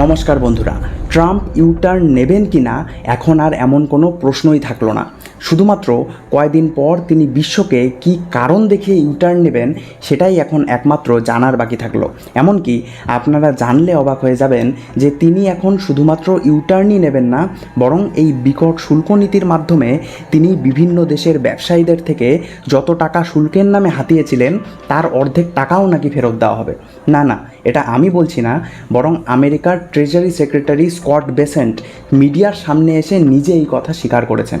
নমস্কার বন্ধুরা, Trump U turn নেবেন কি না এখন আর এমন কোনো প্রশ্নই থাকল না। শুধুমাত্র কয়দিন পর তিনি বিশ্বকে কি কারণ দেখে ইউটার্ন নেবেন সেটাই এখন একমাত্র জানার বাকি থাকল। এমনকি আপনারা জানলে অবাক হয়ে যাবেন যে তিনি এখন শুধুমাত্র ইউটার্নই নেবেন না, বরং এই বিকট শুল্ক নীতির মাধ্যমে তিনি বিভিন্ন দেশের ব্যবসায়ীদের থেকে যত টাকা শুল্কের নামে হাতিয়েছিলেন, তার অর্ধেক টাকাও নাকি ফেরত দেওয়া হবে। না না এটা আমি বলছি না, বরং আমেরিকার ট্রেজারি সেক্রেটারি স্কট বেসেন্ট মিডিয়ার সামনে এসে নিজে এই কথা স্বীকার করেছেন।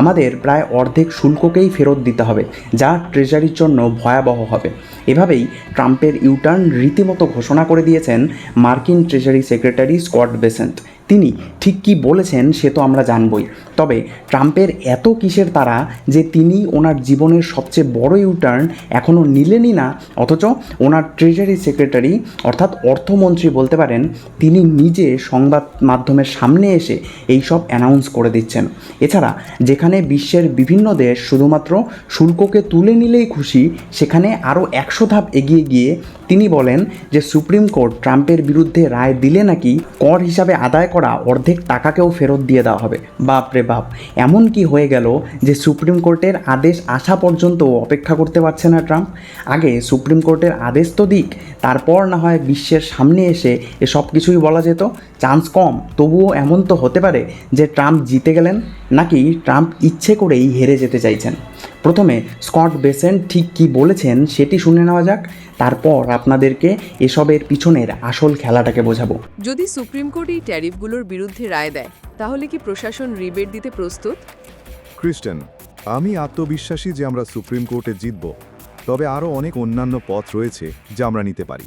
আমাদের প্রায় অর্ধেক শুল্ককেই ফেরত দিতে হবে, যা ট্রেজারির জন্য ভয়াবহ হবে। এভাবেই ট্রাম্পের ইউটার্ন রীতিমতো ঘোষণা করে দিয়েছেন মার্কিন ট্রেজারি সেক্রেটারি স্কট বেসেন্ট তিনি ঠিক কি বলেছেন সে তো আমরা জানবই। তবে ট্রাম্পের এত কিসের তারা যে তিনি ওনার জীবনের সবচেয়ে বড় ইউটার্ন এখনও নিলেনই না, অথচ ওনার ট্রেজারি সেক্রেটারি অর্থাৎ অর্থমন্ত্রী বলতে পারেন, তিনি নিজে সংবাদ মাধ্যমের সামনে এসে এই সব অ্যানাউন্স করে দিচ্ছেন। এছাড়া যেখানে বিশ্বের বিভিন্ন দেশ শুধুমাত্র শুল্ককে তুলে নিলেই খুশি, সেখানে আরও একশো ধাপ এগিয়ে গিয়ে তিনি বলেন যে সুপ্রিম কোর্ট ট্রাম্পের বিরুদ্ধে রায় দিলে নাকি কর হিসাবে আদায় করা অর্ধেক টাকাকেও ফেরত দিয়ে দেওয়া হবে। বাপ রে বাপ, এমন কি হয়ে গেল যে সুপ্রিম কোর্টের আদেশ আসা পর্যন্ত অপেক্ষা করতে পারছে না ট্রাম্প? আগে সুপ্রিম কোর্টের আদেশ তো দিক, তারপর না হয় বিশ্বের সামনে এসে এসব কিছুই বলা যেত। চান্স কম, তবুও এমন তো হতে পারে যে ট্রাম্প জিতে গেলেন নাকি ট্রাম্প ইচ্ছে করেই হেরে যেতে চাইছেন। প্রথমে স্কট বেসেন্ট ঠিক কি বলেছেন সেটি শুনে নেওয়া যাক। তারপর আপনাদেরকে এসবের পিছনের আসল খেলাটাকে বোঝাবো। যদি সুপ্রিম কোর্ট এই ট্যারিফগুলোর বিরুদ্ধে রায় দেয় তাহলে কি প্রশাসন রিবেট দিতে প্রস্তুত? ক্রিস্টেন আমি আত্মবিশ্বাসী যে আমরা সুপ্রিম কোর্টে জিতব তবে আরও অনেক অন্যান্য পথ রয়েছে যা আমরা নিতে পারি।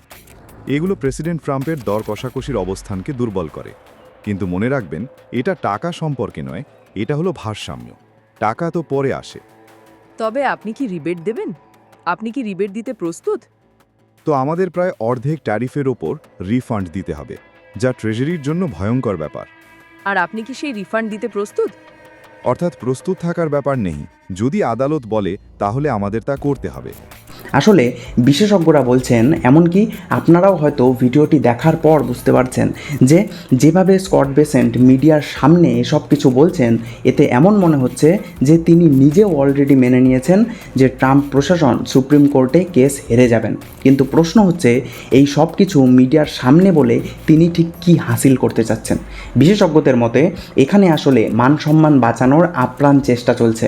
এগুলো প্রেসিডেন্ট ট্রাম্পের দর কষাকষির অবস্থানকে দুর্বল করে। কিন্তু মনে রাখবেন এটা টাকা সম্পর্কে নয় এটা হলো ভারসাম্য। টাকা তো পরে আসে। তবে আপনি কি রিবেট দেবেন? আপনি কি রিবেট দিতে প্রস্তুত? তো আমাদের প্রায় অর্ধেক ট্যারিফের ওপর রিফান্ড দিতে হবে যা ট্রেজারির জন্য ভয়ঙ্কর ব্যাপার। আর আপনি কি সেই রিফান্ড দিতে প্রস্তুত? অর্থাৎ প্রস্তুত থাকার ব্যাপার নেই। যদি আদালত বলে তাহলে আমাদের তা করতে হবে। আসলে বিশেষজ্ঞরা বলছেন, এমনকি আপনারাও হয়তো ভিডিওটি দেখার পর বুঝতে পারছেন যে যেভাবে স্কট বেসেন্ট মিডিয়ার সামনে এসব কিছু বলছেন, এতে এমন মনে হচ্ছে যে তিনি নিজেও অলরেডি মেনে নিয়েছেন যে ট্রাম্প প্রশাসন সুপ্রিম কোর্টে কেস হেরে যাবেন। কিন্তু প্রশ্ন হচ্ছে, এই সব কিছু মিডিয়ার সামনে বলে তিনি ঠিক কী হাসিল করতে চাচ্ছেন? বিশেষজ্ঞদের মতে, এখানে আসলে মান সম্মান বাঁচানোর আপ্রাণ চেষ্টা চলছে।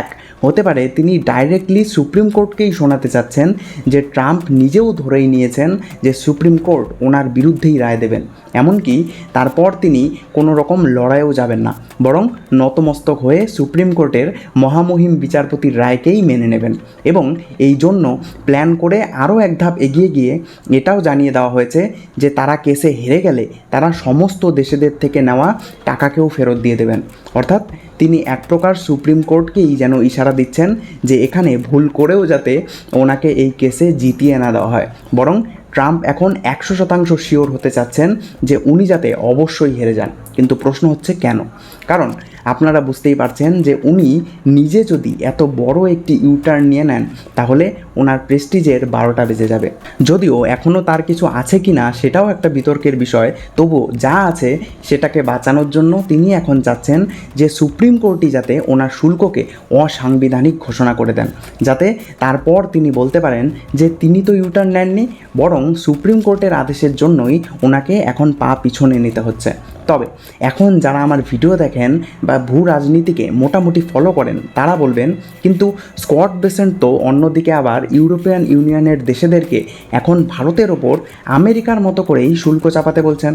এক হতে পারে তিনি ডাইরেক্টলি সুপ্রিম কোর্টকেই শোনাতে চাচ্ছেন যে ট্রাম্প নিজেও ধরেই নিয়েছেন যে সুপ্রিম কোর্ট ওনার বিরুদ্ধেই রায় দেবেন। এমনকি তারপর তিনি কোনো রকম লড়াইও যাবেন না, বরং নতমস্তক হয়ে সুপ্রিম কোর্টের মহামহিম বিচারপতির রায়কেই মেনে নেবেন এবং এই জন্য প্ল্যান করে আরও এক ধাপ এগিয়ে গিয়ে এটাও জানিয়ে দেওয়া হয়েছে যে তারা কেসে হেরে গেলে তারা সমস্ত দেশেদের থেকে নেওয়া টাকাকেও ফেরত দিয়ে দেবেন। অর্থাৎ তিনি এক প্রকার সুপ্রিম কোর্টকেই যেন ইশারা দিচ্ছেন যে এখানে ভুল করেও যাতে ওনাকে এই কেসে জিতিয়ে না দেওয়া হয়। বরং ট্রাম্প এখন একশো শতাংশ শিওর হতে চাচ্ছেন যে উনি যাতে অবশ্যই হেরে যান। কিন্তু প্রশ্ন হচ্ছে কেন? কারণ আপনারা বুঝতেই পারছেন যে উনি নিজে যদি এত বড় একটি ইউটার্ন নিয়ে নেন, তাহলে ওনার প্রেস্টিজের বারোটা বেজে যাবে। যদিও এখনও তার কিছু আছে কি না সেটাও একটা বিতর্কের বিষয়। তবু যা আছে সেটাকে বাঁচানোর জন্য তিনি এখন চাচ্ছেন যে সুপ্রিম কোর্টই যাতে ওনার শুল্ককে অসাংবিধানিক ঘোষণা করে দেন। যাতে তারপর তিনি বলতে পারেন যে তিনি তো ইউটার্ন নেননি, বরং সুপ্রিম কোর্টের আদেশের জন্যই ওনাকে এখন পা পিছনে নিতে হচ্ছে। তবে এখন যারা আমার ভিডিও দেখেন বা ভূ রাজনীতিকে মোটামুটি ফলো করেন, তারা বলবেন, কিন্তু স্কট বেসেন্ট তো অন্যদিকে আবার ইউরোপিয়ান ইউনিয়নের দেশেদেরকে এখন ভারতের ওপর আমেরিকার মতো করেই শুল্ক চাপাতে বলছেন।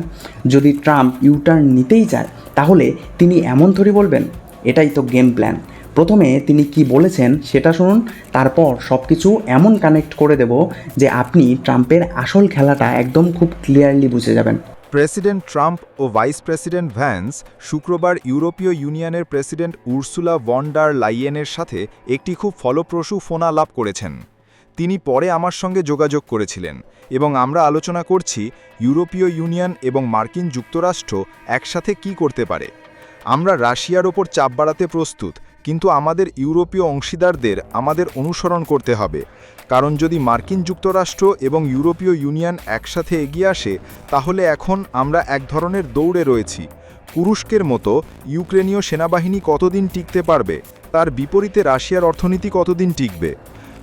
যদি ট্রাম্প ইউটার্ন নিতেই চায়, তাহলে তিনি এমন থরি বলবেন, এটাই তো গেম প্ল্যান। প্রথমে তিনি কি বলেছেন সেটা শুনুন, তারপর সব কিছু এমন কানেক্ট করে দেব যে আপনি ট্রাম্পের আসল খেলাটা একদম খুব ক্লিয়ারলি বুঝে যাবেন। প্রেসিডেন্ট ট্রাম্প ও ভাইস প্রেসিডেন্ট ভ্যান্স শুক্রবার ইউরোপীয় ইউনিয়নের প্রেসিডেন্ট উর্সুলা ভন্ডার লাইয়েনের সাথে একটি খুব ফলপ্রসূ ফোনালাপ করেছেন। তিনি পরে আমার সঙ্গে যোগাযোগ করেছিলেন এবং আমরা আলোচনা করছি ইউরোপীয় ইউনিয়ন এবং মার্কিন যুক্তরাষ্ট্র একসাথে কি করতে পারে। আমরা রাশিয়ার ওপর চাপ বাড়াতে প্রস্তুত, কিন্তু আমাদের ইউরোপীয় অংশীদারদের আমাদের অনুসরণ করতে হবে। কারণ যদি মার্কিন যুক্তরাষ্ট্র এবং ইউরোপীয় ইউনিয়ন একসাথে এগিয়ে আসে, তাহলে এখন আমরা এক ধরনের দৌড়ে রয়েছি। কুরুস্কের মতো ইউক্রেনীয় সেনাবাহিনী কতদিন টিকতে পারবে? তার বিপরীতে রাশিয়ার অর্থনীতি কতদিন টিকবে?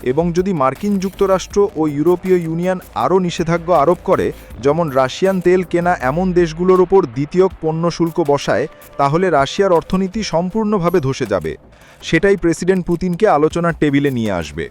এবং যদি মার্কিন যুক্তরাষ্ট্র ও ইউরোপীয় ইউনিয়ন আরও নিষেধাজ্ঞা আরোপ করে, যেমন রাশিয়ান তেল কেনা এমন দেশগুলোর ওপর দ্বিতীয় পণ্য শুল্ক বসায়, তাহলে রাশিয়ার অর্থনীতি সম্পূর্ণভাবে ধসে যাবে। সেটাই প্রেসিডেন্ট পুতিনকে আলোচনার টেবিলে নিয়ে আসবে।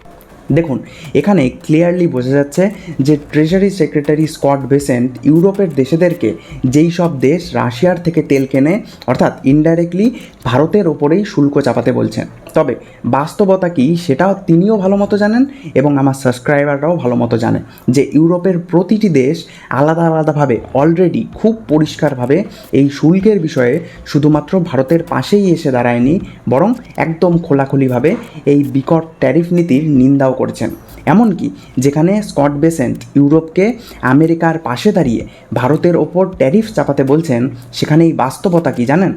দেখুন, এখানে ক্লিয়ারলি বোঝা যাচ্ছে যে ট্রেজারি সেক্রেটারি স্কট বেসেন্ট ইউরোপের দেশেদেরকে যেই সব দেশ রাশিয়ার থেকে তেল কেনে, অর্থাৎ ইনডাইরেক্টলি ভারতের ওপরেই শুল্ক চাপাতে বলছেন। তবে বাস্তবতা কি সেটাও তিনিও ভালো মতো জানেন এবং আমার সাবস্ক্রাইবাররাও ভালো মতো জানে যে ইউরোপের প্রতিটি দেশ আলাদা আলাদাভাবে অলরেডি খুব পরিষ্কারভাবে এই শুল্কের বিষয়ে শুধুমাত্র ভারতের পাশেই এসে দাঁড়ায়নি, বরং একদম খোলাখুলিভাবে এই বিকট ট্যারিফ নীতির নিন্দাও করেছেন। এমনকি যেখানে স্কট বেসেন্ট ইউরোপকে আমেরিকার পাশে দাঁড়িয়ে ভারতের ওপর ট্যারিফ চাপাতে বলছেন, সেখানেই বাস্তবতা কি জানেন?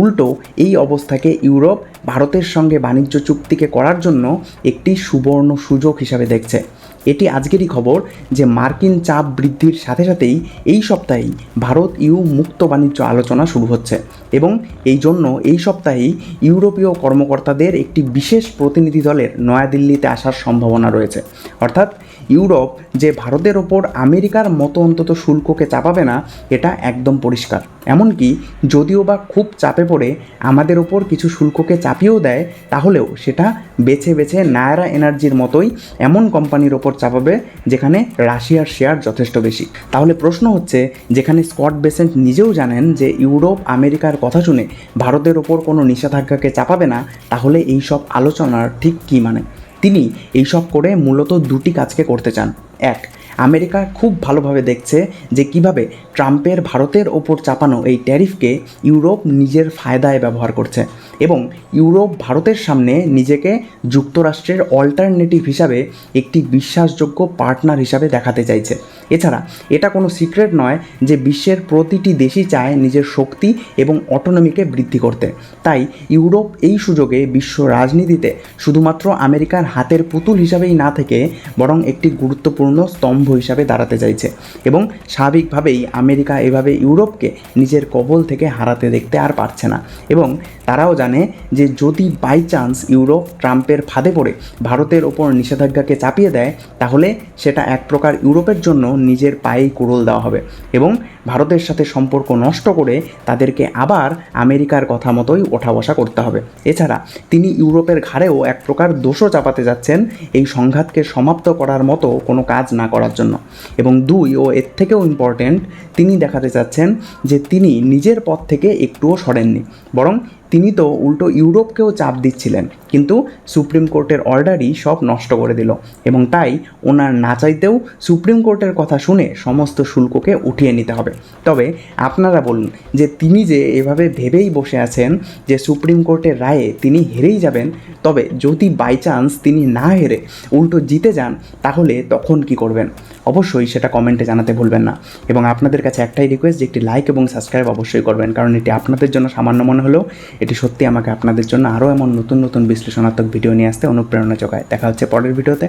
উল্টো, এই অবস্থাকে ইউরোপ ভারতের সঙ্গে বাণিজ্য চুক্তিকে করার জন্য একটি সুবর্ণ সুযোগ হিসাবে দেখছে। এটি আজকেরই খবর যে মার্কিন চাপ বৃদ্ধির সাথে সাথেই এই সপ্তাহেই ভারত ইউ মুক্ত বাণিজ্য আলোচনা শুরু হচ্ছে এবং এই জন্য এই সপ্তাহেই ইউরোপীয় কর্মকর্তাদের একটি বিশেষ প্রতিনিধি দলের নয়াদিল্লিতে আসার সম্ভাবনা রয়েছে। অর্থাৎ ইউরোপ যে ভারতের ওপর আমেরিকার মতো অন্তত শুল্ককে চাপাবে না, এটা একদম পরিষ্কার। এমনকি যদিও বা খুব চাপে পড়ে আমাদের ওপর কিছু শুল্ককে চাপিয়েও দেয়, তাহলেও সেটা বেছে বেছে নায়রা এনার্জির মতোই এমন কোম্পানির ওপর চাপাবে, যেখানে রাশিয়ার শেয়ার যথেষ্ট বেশি। তাহলে প্রশ্ন হচ্ছে, যেখানে স্কট বেসেন্ট নিজেও জানেন যে ইউরোপ, আমেরিকার কথা শুনে ভারতের ওপর কোনো নিষেধাজ্ঞাকে চাপাবে না, তাহলে এই সব আলোচনার ঠিক কী মানে? তিনি এইসব করে মূলত দুটি কাজকে করতে চান। এক। আমেরিকা খুব ভালোভাবে দেখছে যে কীভাবে ট্রাম্পের ভারতের ওপর চাপানো এই ট্যারিফকে ইউরোপ নিজের ফায়দায় ব্যবহার করছে এবং ইউরোপ ভারতের সামনে নিজেকে যুক্তরাষ্ট্রের অল্টারনেটিভ হিসাবে একটি বিশ্বাসযোগ্য পার্টনার হিসাবে দেখাতে চাইছে। এছাড়া এটা কোনো সিক্রেট নয় যে বিশ্বের প্রতিটি দেশই চায় নিজের শক্তি এবং অটোনমিকে বৃদ্ধি করতে। তাই ইউরোপ এই সুযোগে বিশ্ব রাজনীতিতে শুধুমাত্র আমেরিকার হাতের পুতুল হিসাবেই না থেকে বরং একটি গুরুত্বপূর্ণ স্তম্ভ হিসাবে দাঁড়াতে চাইছে এবং স্বাভাবিকভাবেই আমেরিকা এভাবে ইউরোপকে নিজের কবল থেকে হারাতে দেখতে আর পারছে না এবং তারাও জানে যে যদি বাই চান্স ইউরোপ ট্রাম্পের ফাঁদে পড়ে ভারতের ওপর নিষেধাজ্ঞাকে চাপিয়ে দেয়, তাহলে সেটা এক প্রকার ইউরোপের জন্য নিজের পায়েই কুড়োল দেওয়া হবে এবং ভারতের সাথে সম্পর্ক নষ্ট করে তাদেরকে আবার আমেরিকার কথা মতোই ওঠা বসা করতে হবে। এছাড়া তিনি ইউরোপের ঘাড়েও এক প্রকার দোষও চাপাতে যাচ্ছেন। এই সংঘাতকে সমাপ্ত করার মতো কোনো কাজ না করার জন্য। এবং দুই, ও এর থেকেও ইম্পর্টেন্ট তিনি দেখাতে চাচ্ছেন যে তিনি নিজের পথ থেকে একটুও সরেননি। বরং তিনি তো উল্টো ইউরোপকেও চাপ দিচ্ছিলেন, কিন্তু সুপ্রিম কোর্টের অর্ডারই সব নষ্ট করে দিল এবং তাই ওনার না চাইতেও সুপ্রিম কোর্টের কথা শুনে সমস্ত শুল্ককে উঠিয়ে নিতে হবে। তবে আপনারা বলুন যে তিনি যে এভাবে ভেবেই বসে আছেন যে সুপ্রিম কোর্টের রায়ে তিনি হেরেই যাবেন, তবে যদি বাই চান্স তিনি না হেরে উল্টো জিতে যান, তাহলে তখন কি করবেন? অবশ্যই সেটা কমেন্টে জানাতে ভুলবেন না। এবং আপনাদের কাছে একটাই রিকোয়েস্ট যে একটি লাইক এবং সাবস্ক্রাইব অবশ্যই করবেন, কারণ এটি আপনাদের জন্য সামান্য মনে হলেও এটি সত্যি আমাকে আপনাদের জন্য আরও এমন নতুন নতুন বিশ্লেষণাত্মক ভিডিও নিয়ে আসতে অনুপ্রেরণা যোগায়। দেখা হচ্ছে পরের ভিডিওতে।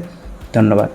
ধন্যবাদ।